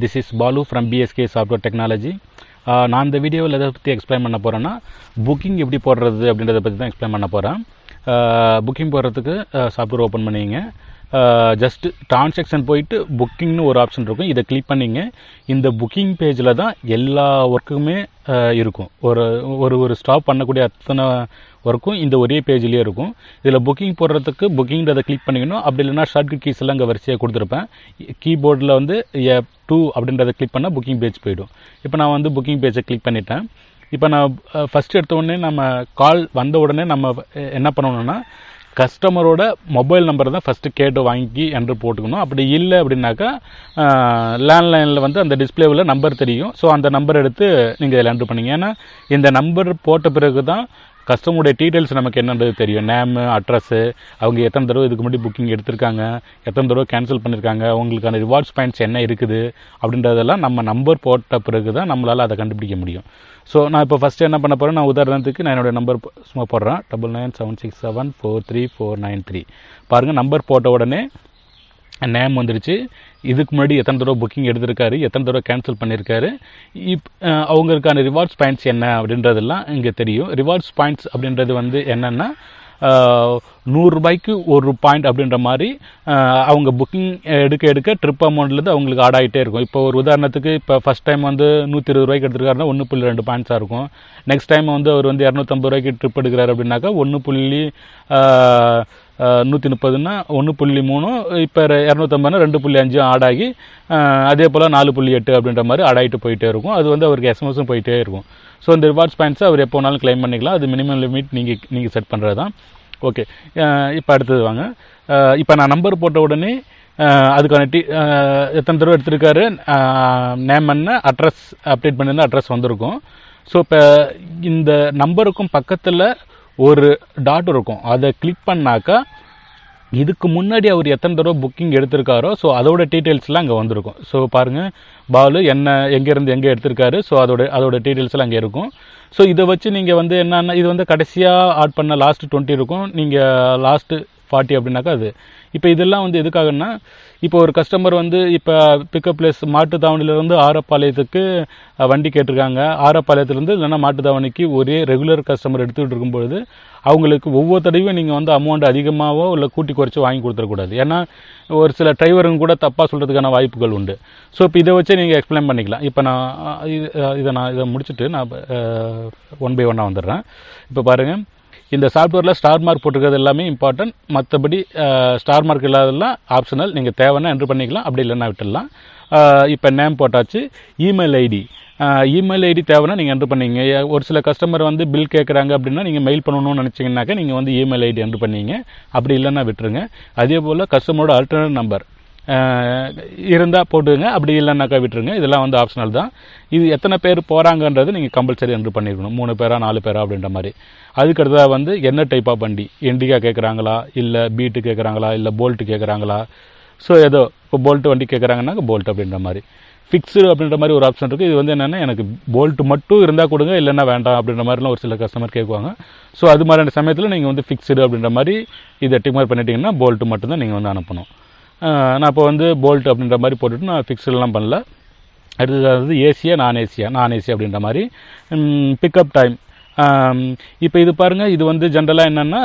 This is Balu from BSK software technology நான் இந்த வீடியோவில் எதை பற்றி எக்ஸ்பிளைன் பண்ண போகிறேன்னா புக்கிங் எப்படி போடுறது அப்படின்றத பற்றி தான் எக்ஸ்பிளைன் பண்ண போகிறேன் புக்கிங் போடுறதுக்கு சாஃப்ட்வேர் ஓப்பன் பண்ணிங்க ஜஸ்ட் டிரான்சாக்ஷன் போயிட்டு புக்கிங்னு ஒரு ஆப்ஷன் இருக்கும். இதை கிளிக் பண்ணிங்க. இந்த புக்கிங் பேஜில் தான் எல்லா ஒர்க்குமே இருக்கும். ஒரு ஒரு ஒரு ஸ்டாப் பண்ணக்கூடிய அத்தனை ஒர்க்கும் இந்த ஒரே பேஜ்லேயே இருக்கும். இதில் புக்கிங் போடுறதுக்கு புக்கிங்கிறத கிளிக் பண்ணிக்கணும் அப்படி இல்லைனா ஷார்ட்கட் கீஸ் எல்லாம் இங்கே வரிசையாக கொடுத்துருப்பேன். கீபோர்டில் வந்து எ டூ அப்படின்றத கிளிக் பண்ணால் புக்கிங் பேஜ் போயிடும். இப்போ நான் வந்து புக்கிங் பேஜை கிளிக் பண்ணிட்டேன். இப்போ நான் ஃபஸ்ட் எடுத்த உடனே நம்ம கால் வந்த உடனே நம்ம என்ன பண்ணணும்னா கஸ்டமரோட மொபைல் நம்பர் தான் ஃபஸ்ட்டு கேட்டு வாங்கி என்று போட்டுக்கணும். அப்படி இல்லை அப்படின்னாக்கா லேண்ட்லைனில் வந்து அந்த டிஸ்பிளேவில் நம்பர் தெரியும். ஸோ அந்த நம்பர் எடுத்து நீங்கள் இதில் என்ட்ரு பண்ணிங்க. ஏன்னா இந்த நம்பர் போட்ட பிறகு தான் கஸ்டமருடைய டீட்டெயில்ஸ் நமக்கு என்னன்றது தெரியும். நேமு அட்ரஸ்ஸு அவங்க எத்தனை தடவை இதுக்கு முன்னாடி புக்கிங் எடுத்திருக்காங்க எத்தனை தடவை கேன்சல் பண்ணியிருக்காங்க அவங்களுக்கான ரிவார்ட்ஸ் பாயிண்ட்ஸ் என்ன இருக்குது அப்படின்றதெல்லாம் நம்ம நம்பர் போட்ட பிறகு தான் நம்மளால் அதை கண்டுபிடிக்க முடியும். ஸோ நான் இப்போ ஃபஸ்ட்டு என்ன பண்ண போகிறேன் நான் உதாரணத்துக்கு நான் என்னோடய நம்பர் சும்மா போடுறேன். Double nine seven six seven four three four nine three பாருங்கள் நம்பர் போட்ட உடனே நேம் வந்துருச்சு. இதுக்கு முன்னாடி எத்தனை தடவை புக்கிங் எடுத்திருக்காரு எத்தனை தடவை கேன்சல் பண்ணியிருக்காரு இப் அவங்களுக்கான ரிவார்ட்ஸ் பாயிண்ட்ஸ் என்ன அப்படின்றதெல்லாம் இங்கே தெரியும். ரிவார்ட்ஸ் பாயிண்ட்ஸ் அப்படின்றது வந்து என்னென்னா நூறுரூபாய்க்கு ஒரு பாயிண்ட் அப்படின்ற மாதிரி அவங்க புக்கிங் எடுக்க எடுக்க ட்ரிப் அமௌண்ட்லேருந்து அவங்களுக்கு ஆட் ஆகிட்டே இருக்கும். இப்போ ஒரு உதாரணத்துக்கு இப்போ ஃபஸ்ட் டைம் வந்து நூற்றி இருபது ரூபாய்க்கு எடுத்துருக்காருன்னா ஒன்று புள்ளி ரெண்டு பாயிண்ட்ஸாக இருக்கும். நெக்ஸ்ட் டைம் வந்து அவர் வந்து இரநூத்தம்பது ரூபாய்க்கு ட்ரிப் எடுக்கிறார் அப்படின்னாக்கா ஒன்று புள்ளி நூற்றி முப்பதுன்னா ஒன்று புள்ளி மூணும் இப்போ இரநூத்தம்பதுனா ரெண்டு புள்ளி அஞ்சும் ஆடாகி அதே போல் நாலு புள்ளி எட்டு அப்படின்ற மாதிரி ஆடாயிட்டு போயிட்டே இருக்கும். அது வந்து அவருக்கு எஸ்எம்எஸும் போயிட்டே இருக்கும். ஸோ இந்த ரிவார்ட்ஸ் பாயிண்ட்ஸை அவர் எப்போ வேணாலும் கிளைம் பண்ணிக்கலாம். அது மினிமம் லிமிட் நீங்கள் நீங்கள் செட் பண்ணுறது தான் ஓகே இப்போ அடுத்தது வாங்க. இப்போ நான் நம்பர் போட்ட உடனே அதுக்கான டி எத்தனை தடவை எடுத்திருக்காரு? நேம் என்ன அட்ரஸ் அப்டேட் பண்ணியிருந்தால் அட்ரஸ் வந்திருக்கும். ஸோ இப்போ இந்த நம்பருக்கும் பக்கத்தில் ஒரு டாட் இருக்கும். அதை கிளிக் பண்ணாக்கா இதுக்கு முன்னாடி அவர் எத்தனை தடவை புக்கிங் எடுத்திருக்காரோ ஸோ அதோட டீட்டெயில்ஸ்லாம் அங்கே வந்திருக்கும். ஸோ பாருங்கள் பாலு என்ன எங்கேருந்து எங்கே எடுத்திருக்காரு ஸோ அதோட அதோட டீட்டெயில்ஸ்லாம் அங்கே இருக்கும். ஸோ இதை வச்சு நீங்கள் வந்து என்னென்ன இது வந்து கடைசியாக ஆட் பண்ண லாஸ்ட் டுவெண்ட்டி இருக்கும். நீங்கள் லாஸ்ட்டு ஃபார்ட்டி அப்படின்னாக்கா அது. இப்போ இதெல்லாம் வந்து எதுக்காகன்னா இப்போ ஒரு கஸ்டமர் வந்து இப்போ பிக்கப் பிளேஸ் மாட்டுத்தாவணிலேருந்து ஆரப்பாளையத்துக்கு வண்டி கேட்டிருக்காங்க. ஆரப்பாளையத்துலேருந்து இல்லைன்னா மாட்டுத்தாவணிக்கு ஒரே ரெகுலர் கஸ்டமர் எடுத்துக்கிட்டு இருக்கும்பொழுது அவங்களுக்கு ஒவ்வொரு தடவையும் நீங்கள் வந்து அமௌண்ட் அதிகமாகவோ இல்லை கூட்டி குறைச்சி வாங்கி கொடுத்துடக்கூடாது. ஏன்னா ஒரு சில டிரைவருங்க கூட தப்பாக சொல்கிறதுக்கான வாய்ப்புகள் உண்டு. ஸோ இப்போ இதை வச்சு நீங்கள் எக்ஸ்பிளைன் பண்ணிக்கலாம். இப்போ நான் இதை நான் இதை முடிச்சுட்டு நான் ஒன் பை ஒன்னாக வந்துடுறேன். இப்போ பாருங்கள் இந்த சாஃப்ட்வேரில் ஸ்டார் மார்க் போட்டிருக்கிறது எல்லாமே இம்பார்ட்டன்ட் மற்றபடி ஸ்டார் மார்க் இல்லாததெல்லாம் ஆப்ஷனல் நீங்கள் தேவைன்னா என்ட்ரு பண்ணிக்கலாம். அப்படி இல்லைன்னா விட்டுடலாம். இப்போ நேம் போட்டாச்சு. இமெயில் ஐடி இமெயில் ஐடி தேவைன்னா நீங்கள் என்ட்ரு பண்ணிங்க. ஒரு சில கஸ்டமர் வந்து பில் கேட்குறாங்க அப்படின்னா நீங்கள் மெயில் பண்ணணும்னு நினச்சிங்கனாக்கா நீங்கள் வந்து இமெயில் ஐடி என்ட்ரு பண்ணிங்க. அப்படி இல்லைன்னா விட்டுருங்க. அதே போல் கஸ்டமரோட ஆல்டர்னேட் நம்பர் இருந்தால் போட்டுங்க அப்படி இல்லைன்னாக்கா விட்டுருங்க. இதெல்லாம் வந்து ஆப்ஷனல் தான். இது எத்தனை பேர் போகிறாங்கன்றது நீங்கள் கம்பல்சரி என்ட்ரு பண்ணியிருக்கணும் மூணு பேரா நாலு பேரா அப்படின்ற மாதிரி. அதுக்கடுத்ததாக வந்து என்ன டைப் ஆஃப் வண்டி? எண்டிகா கேட்குறாங்களா இல்லை பீட்டு கேட்குறாங்களா இல்லை போல்ட்டு கேட்குறாங்களா ஸோ ஏதோ இப்போ போல்ட்டு வண்டி கேட்குறாங்கன்னாக்க போல்ட் அப்படின்ற மாதிரி. ஃபிக்ஸு அப்படின்ற மாதிரி ஒரு ஆப்ஷன் இருக்குது இது வந்து என்னென்னா எனக்கு போல்ட்டு மட்டும் இருந்தால் கொடுங்க இல்லைன்னா வேண்டாம் அப்படின்ற மாதிரிலாம் ஒரு சில கஸ்டமர் கேட்குவாங்க ஸோ அது மாதிரியான சமயத்தில் நீங்கள் வந்து ஃபிக்ஸுடு அப்படின்ற மாதிரி இதை டிக்மார் பண்ணிட்டீங்கன்னா போல்ட்டு மட்டும்தான் நீங்கள் வந்து அனுப்பணும். நான் இப்போ வந்து போல்ட் அப்படின்ற மாதிரி போட்டுட்டு நான் ஃபிக்ஸ்டெலாம் பண்ணல. அடுத்தது ஏசியா நான் ஏசியா நான் ஏசி அப்படின்ற மாதிரி. பிக்கப் டைம் இப்போ இது பாருங்கள் இது வந்து ஜென்ரலாக என்னென்னா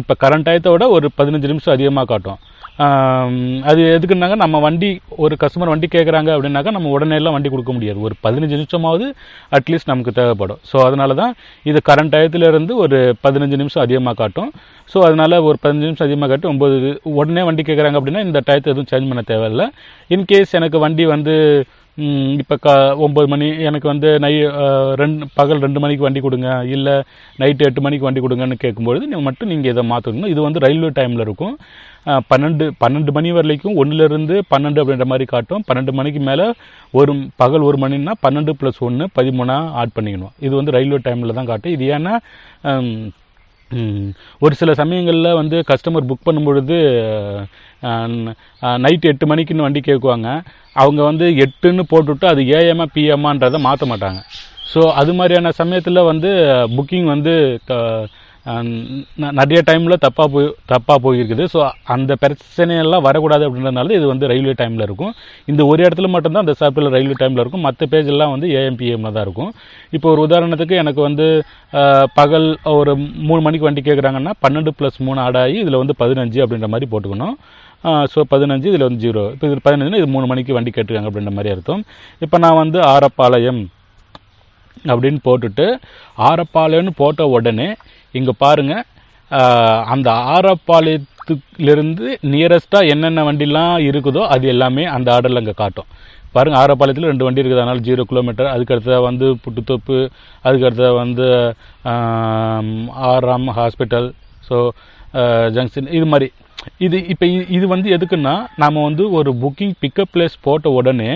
இப்போ கரண்ட் டயத்தோட ஒரு பதினஞ்சு நிமிஷம் அதிகமாக காட்டும். அது எதுக்குன்னாங்க நம்ம வண்டி ஒரு கஸ்டமர் வண்டி கேட்குறாங்க அப்படின்னாக்கா நம்ம உடனே எல்லாம் வண்டி கொடுக்க முடியாது. ஒரு பதினஞ்சு நிமிஷமாவது அட்லீஸ்ட் நமக்கு தேவைப்படும். ஸோ அதனால தான் இது கரண்ட் டயத்துலேருந்து ஒரு பதினஞ்சு நிமிஷம் அதிகமாக காட்டும். ஸோ அதனால் ஒரு பதினஞ்சு நிமிஷம் அதிகமாக காட்டும் ஒம்பது உடனே வண்டி கேட்குறாங்க அப்படின்னா இந்த டயத்தை எதுவும் சேஞ்ச் பண்ண தேவையில்லை. இன்கேஸ் எனக்கு வண்டி வந்து இப்போ க ஒம்பது மணி எனக்கு வந்து நை ரெண்டு பகல் ரெண்டு மணிக்கு வண்டி கொடுங்க இல்லை நைட்டு எட்டு மணிக்கு வண்டி கொடுங்கன்னு கேட்கும்பொழுது நீங்கள் மட்டும் நீங்கள் இதை மாற்றணும் இது வந்து ரயில்வே டைமில் இருக்கும். பன்னெண்டு பன்னெண்டு மணி வரைக்கும் ஒன்றுலேருந்து பன்னெண்டு அப்படின்ற மாதிரி காட்டும். பன்னெண்டு மணிக்கு மேலே ஒரு பகல் ஒரு மணின்னா பன்னெண்டு ப்ளஸ் ஒன்று பதிமூணாக ஆட் பண்ணிக்கணும். இது வந்து ரயில்வே டைமில் தான் காட்டும். இது ஏன்னா ஒரு சில சமயங்களில் வந்து கஸ்டமர் புக் பண்ணும்பொழுது நைட்டு எட்டு மணிக்குன்னு வண்டி கேட்குவாங்க. அவங்க வந்து எட்டுன்னு போட்டுவிட்டு அது ஏஎம்மா பிஎம்மான்றதை மாற்ற மாட்டாங்க. ஸோ அது மாதிரியான சமயத்தில் வந்து புக்கிங் வந்து நிறைய டைமில் தப்பாக போய் தப்பாக போயிருக்குது. ஸோ அந்த பிரச்சனையெல்லாம் வரக்கூடாது அப்படின்றதுனால இது வந்து ரயில்வே டைமில் இருக்கும். இந்த ஒரு இடத்துல மட்டும்தான் அந்த சாஃப்ட்வேர் ரயில்வே டைமில் இருக்கும். மற்ற பேஜெல்லாம் வந்து ஏஎம்பிஎம்ல தான் இருக்கும். இப்போ ஒரு உதாரணத்துக்கு எனக்கு வந்து பகல் ஒரு மூணு மணிக்கு வண்டி கேட்குறாங்கன்னா பன்னெண்டு ப்ளஸ் மூணு ஆடாகி இதில் வந்து பதினஞ்சு அப்படின்ற மாதிரி போட்டுக்கணும். ஸோ பதினஞ்சு இதில் வந்து ஜீரோ இப்போ இது பதினஞ்சுன்னா இது மூணு மணிக்கு வண்டி கேட்டுருக்காங்க அப்படின்ற மாதிரி அர்த்தம். இப்போ நான் வந்து ஆரப்பாளையம் அப்படின்னு போட்டுட்டு ஆரப்பாளையம்னு போட்ட உடனே இங்கே பாருங்க அந்த ஆரப்பாளையத்துலேருந்து நியரஸ்ட்டாக என்னென்ன வண்டிலாம் இருக்குதோ அது எல்லாமே அந்த ஆர்டரில் அங்கே காட்டும். பாருங்க ஆரப்பாளையத்தில் ரெண்டு வண்டி இருக்குது. அதனால் ஜீரோ கிலோமீட்டர் அதுக்கு வந்து புட்டுத்தோப்பு அதுக்கடுத்த வந்து ஆர்ஆம் ஹாஸ்பிட்டல் ஸோ ஜங்ஷன் இது மாதிரி. இது இப்போ இது வந்து எதுக்குன்னா நாம் வந்து ஒரு புக்கிங் பிக்கப் பிளேஸ் போட்ட உடனே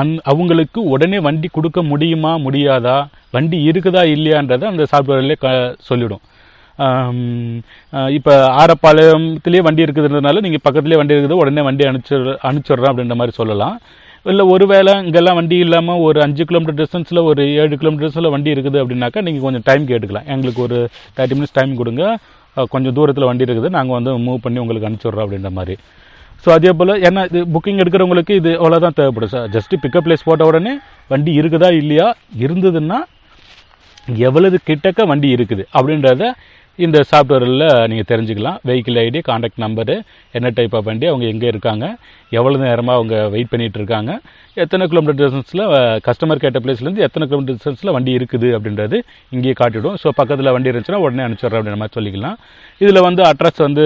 அந் அவங்களுக்கு உடனே வண்டி கொடுக்க முடியுமா முடியாதா? வண்டி இருக்குதா இல்லையான்றதை அந்த சாஃப்ட்வேர்லேயே க சொல்லிடும். இப்போ ஆரப்பாளையத்துலேயே வண்டி இருக்குதுன்றதுனால நீங்கள் பக்கத்துலேயே வண்டி இருக்குது உடனே வண்டி அனுப்பிச்சு அனுப்பிச்சிட்றோம் அப்படின்ற மாதிரி சொல்லலாம். இல்லை ஒருவேளை இங்கெல்லாம் வண்டி இல்லாமல் ஒரு அஞ்சு கிலோமீட்டர் டிஸ்டன்ஸில் ஒரு ஏழு கிலோமீட்டர் டிஸ்டன்ஸில் வண்டி இருக்குது அப்படின்னாக்கா நீங்கள் கொஞ்சம் டைம் கேட்டுக்கலாம். எங்களுக்கு ஒரு தேர்ட்டி மினிட்ஸ் டைம் கொடுங்க. கொஞ்சம் தூரத்தில் வண்டி இருக்குது நாங்கள் வந்து மூவ் பண்ணி உங்களுக்கு அனுப்பிச்சிடுறோம் அப்படின்ற மாதிரி. ஸோ அதே போல் ஏன்னா இது புக்கிங் எடுக்கிறவங்களுக்கு இது அவ்வளோதான் தேவைப்படும். சார் ஜஸ்ட்டு பிக்கப் பிளேஸ் போட்ட உடனே வண்டி இருக்குதா இல்லையா? இருந்ததுன்னா எவ்வளவு கிட்டக்க வண்டி இருக்குது அப்படின்றத இந்த சாஃப்ட்வேரில் நீங்கள் தெரிஞ்சுக்கலாம். வெஹிக்கிள் ஐடி காண்டாக்ட் நம்பரு என்ன டைப் ஆஃப் வண்டி அவங்க எங்கே இருக்காங்க எவ்வளோ நேரமாக அவங்க வெயிட் பண்ணிட்டு இருக்காங்க எத்தனை கிலோமீட்டர் டிஸ்டன்ஸில் கஸ்டமர் கேட்ட பிளேஸ்லேருந்து எத்தனை கிலோமீட்டர் டிஸ்டன்ஸில் வண்டி இருக்குது அப்படின்றது இங்கேயே காட்டிவிடும் ஸோ பக்கத்தில் வண்டி இருந்துச்சுன்னா உடனே அனுப்பிச்சிடுறோம் அப்படின்ற மாதிரி சொல்லிக்கலாம். இதில் வந்து அட்ரஸ் வந்து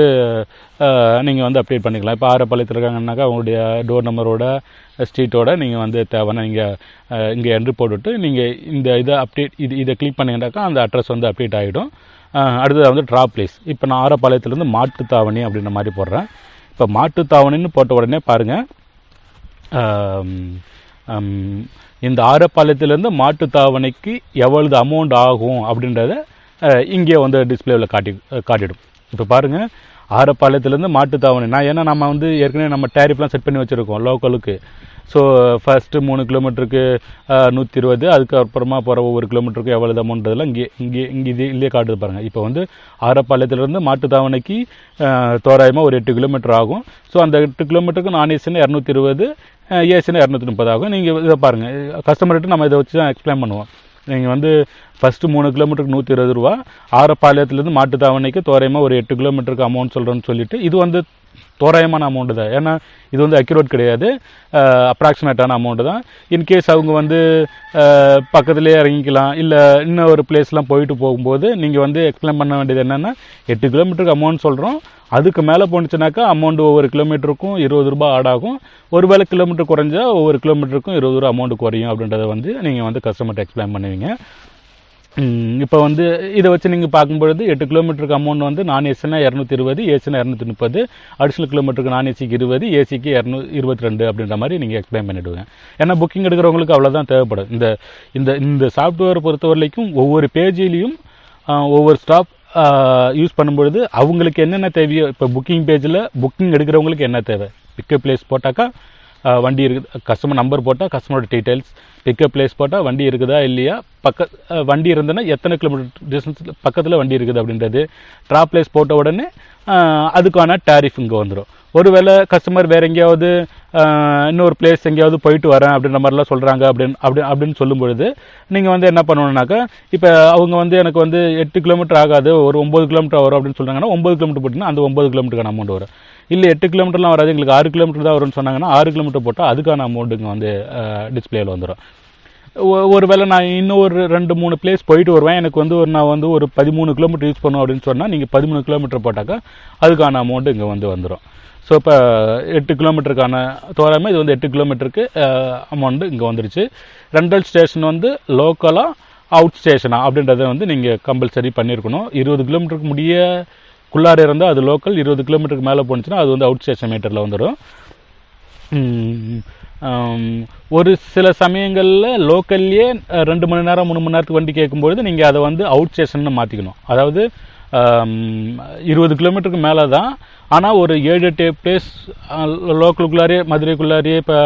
நீங்கள் வந்து அப்டேட் பண்ணிக்கலாம். இப்போ ஆரப்பாளையத்தில் இருக்காங்கன்னாக்கா அவங்களுடைய டோர் நம்பரோட ஸ்ட்ரீட்டோட நீங்கள் வந்து தேவைன்னா நீங்கள் இங்கே என்ட்ரி போட்டுவிட்டு நீங்கள் இந்த இதை அப்டேட் இது இதை கிளிக் பண்ணிங்கனாக்கா அந்த அட்ரஸ் வந்து அப்டேட் ஆகிடும் அடுத்தது வந்து ட்ரா பிளேஸ் இப்போ நான் ஆரப்பாளையத்துலேருந்து மாட்டுத்தாவணி அப்படின்ற மாதிரி போடுறேன். இப்போ மாட்டுத்தாவணின்னு போட்ட உடனே பாருங்கள் இந்த ஆம், இந்த ஆரப்பாளையத்திலேருந்து மாட்டுத்தாவணைக்கு எவ்வளவு அமௌண்ட் ஆகும் அப்படின்றத இங்கே வந்து டிஸ்பிளேவில் காட்டி காட்டிடும். இப்போ பாருங்கள் ஆரப்பாளையத்துலேருந்து மாட்டுத்தாவணி நான் ஏன்னா நம்ம வந்து ஏற்கனவே நம்ம டேரிஃப்லாம் செட் பண்ணி வச்சுருக்கோம் லோக்கலுக்கு ஸோ ஃபஸ்ட்டு மூணு கிலோமீட்டருக்கு நூற்றி இருபது அதுக்கப்புறமா போகிற ஒவ்வொரு கிலோமீட்டருக்கும் எவ்வளோ அமௌண்ட்றதெல்லாம் இங்கே இங்கே இங்கே இது இல்லையே காட்டுது பாருங்கள் இப்போ வந்து ஆரப்பாளையத்துலேருந்து மாட்டுத்தாவணைக்கு தோராயமாக ஒரு எட்டு கிலோமீட்டர் ஆகும். ஸோ அந்த எட்டு கிலோமீட்டருக்கு நான் ஏசினா இரநூத்தி இருபது ஏசினா இரநூத்தி முப்பது ஆகும். நீங்கள் இதை பாருங்கள் கஸ்டமர்கிட்ட நம்ம இதை வச்சு தான் எக்ஸ்பிளைன் பண்ணுவோம். நீங்கள் வந்து ஃபஸ்ட்டு மூணு கிலோமீட்டருக்கு நூற்றி இருபது ரூபா ஆரப்பாளையத்துலேருந்து மாட்டுத்தாவணைக்கு தோராயமாக ஒரு எட்டு கிலோமீட்டருக்கு அமௌண்ட் சொல்கிறேன்னு சொல்லிட்டு இது வந்து தோராயமான அமௌண்ட் தான். ஏன்னா இது வந்து அக்யூரேட் கிடையாது. அப்ராக்சிமேட்டான அமௌண்ட் தான். இன்கேஸ் அவங்க வந்து பக்கத்துலேயே இறங்கிக்கலாம் இல்லை இன்னும் ஒரு பிளேஸ்லாம் போயிட்டு போகும்போது நீங்கள் வந்து எக்ஸ்பிளைன் பண்ண வேண்டியது என்னென்னா எட்டு கிலோமீட்டருக்கு அமௌண்ட் சொல்கிறோம் அதுக்கு மேலே போணுச்சுனாக்கா அமௌண்ட் ஒவ்வொரு கிலோமீட்டருக்கும் இருபது ரூபா ஆட் ஆகும். ஒருவேளை கிலோமீட்டர் குறைஞ்சா ஒவ்வொரு கிலோமீட்டருக்கும் இருபது ரூபா அமௌண்ட் குறையும் அப்படின்றத வந்து நீங்கள் வந்து கஸ்டமர்கிட்ட எக்ஸ்பிளைன் பண்ணுவீங்க. இப்போ வந்து இதை வச்சு நீங்கள் பார்க்கும்பொழுது எட்டு கிலோமீட்டருக்கு அமௌண்ட் வந்து நான் ஏசினா இரநூத்தி இருபது ஏசினா இரநூத்தி முப்பது அடிஷனல் கிலோமீட்டருக்கு நான் ஏசிக்கு இருபது ஏசிக்கு இரநூ இருபத்தி ரெண்டு அப்படின்ற மாதிரி நீங்கள் எக்ஸ்பிளைன் பண்ணிவிடுவேன் ஏன்னா புக்கிங் எடுக்கிறவங்களுக்கு அவ்வளோதான் தேவைப்படும். இந்த இந்த இந்த சாஃப்ட்வேர் பொறுத்த வரைக்கும் ஒவ்வொரு பேஜிலையும் ஒவ்வொரு ஸ்டாப் யூஸ் பண்ணும்பொழுது அவங்களுக்கு என்னென்ன தேவையோ இப்போ புக்கிங் பேஜில் புக்கிங் எடுக்கிறவங்களுக்கு என்ன தேவை? பிக்கப் பிளேஸ் போட்டாக்கா வண்டி இருக்குது. கஸ்டமர் நம்பர் போட்டால் கஸ்டமரோட டீட்டெயில்ஸ் பிக்கப் பிளேஸ் போட்டால் வண்டி இருக்குதா இல்லையா? பக்க வண்டி இருந்ததுன்னா எத்தனை கிலோமீட்டர் டிஸ்டன்ஸில் பக்கத்தில் வண்டி இருக்குது அப்படின்றது. ட்ராப் பிளேஸ் போட்ட உடனே அதுக்கான டேரிஃப் இங்கே வந்துடும் ஒருவேளை கஸ்டமர் வேறு எங்கேயாவது இன்னொரு பிளேஸ் எங்கேயாவது போயிட்டு வரேன் அப்படின்ற மாதிரிலாம் சொல்கிறாங்க அப்படின்னு அப்படி அப்படின்னு சொல்லும் பொழுது நீங்கள் வந்து என்ன பண்ணணுன்னாக்கா இப்போ அவங்க வந்து எனக்கு வந்து எட்டு கிலோமீட்டர் ஆகாது ஒரு ஒம்பது கிலோமீட்டர் வரும் அப்படின்னு சொல்கிறாங்கன்னா ஒம்பது கிலோமீட்டர் போட்டிங்கன்னா அந்த ஒம்பது கிலோமீட்டருக்கான அமௌண்ட் வரும். இல்லை எட்டு கிலோமீட்டர்லாம் வராது. எங்களுக்கு ஆறு கிலோமீட்டர் தான் வரும்னு சொன்னாங்கன்னா ஆறு கிலோமீட்டர் போட்டால் அதுக்கான அமௌண்ட்டுங்க இங்கே வந்து டிஸ்பிளேயில் வந்துடும் ஒ- ஒருவேளை நான் இன்னும் ஒரு ரெண்டு மூணு பிளேஸ் போயிட்டு வருவேன். எனக்கு வந்து ஒரு நான் வந்து ஒரு பதிமூணு கிலோமீட்டர் யூஸ் பண்ணும் அப்படின்னு சொன்னால் நீங்கள் பதிமூணு கிலோமீட்டர் போட்டாக்கா அதுக்கான அமௌண்ட்டு இங்கே வந்து வந்துடும் ஸோ இப்போ எட்டு கிலோமீட்டருக்கான தோராயமாக இது வந்து எட்டு கிலோமீட்டருக்கு அமௌண்ட்டு இங்கே வந்துருச்சு. ரெண்டல் ஸ்டேஷன் வந்து லோக்கலாக அவுட் ஸ்டேஷனா அப்படின்றத வந்து நீங்கள் கம்பல்சரி பண்ணியிருக்கணும் இருபது கிலோமீட்டருக்கு முடிய குள்ளார இருந்தால் அது லோக்கல் இருபது கிலோமீட்டருக்கு மேலே போணுச்சுன்னா அது வந்து அவுட் ஸ்டேஷன் மீட்டரில் வந்துடும் ஒரு சில சமயங்களில் லோக்கல்லையே ரெண்டு மணி நேரம் மூணு மணி நேரத்துக்கு வண்டி கேட்கும்பொழுது நீங்கள் அதை வந்து அவுட் ஸ்டேஷன்னு மாற்றிக்கணும் அதாவது இருபது கிலோமீட்டருக்கு மேலே தான். ஆனால் ஒரு ஏழு எட்டு பிளேஸ் லோக்கலுக்குள்ளாரே மதுரைக்குள்ளாரே இப்போ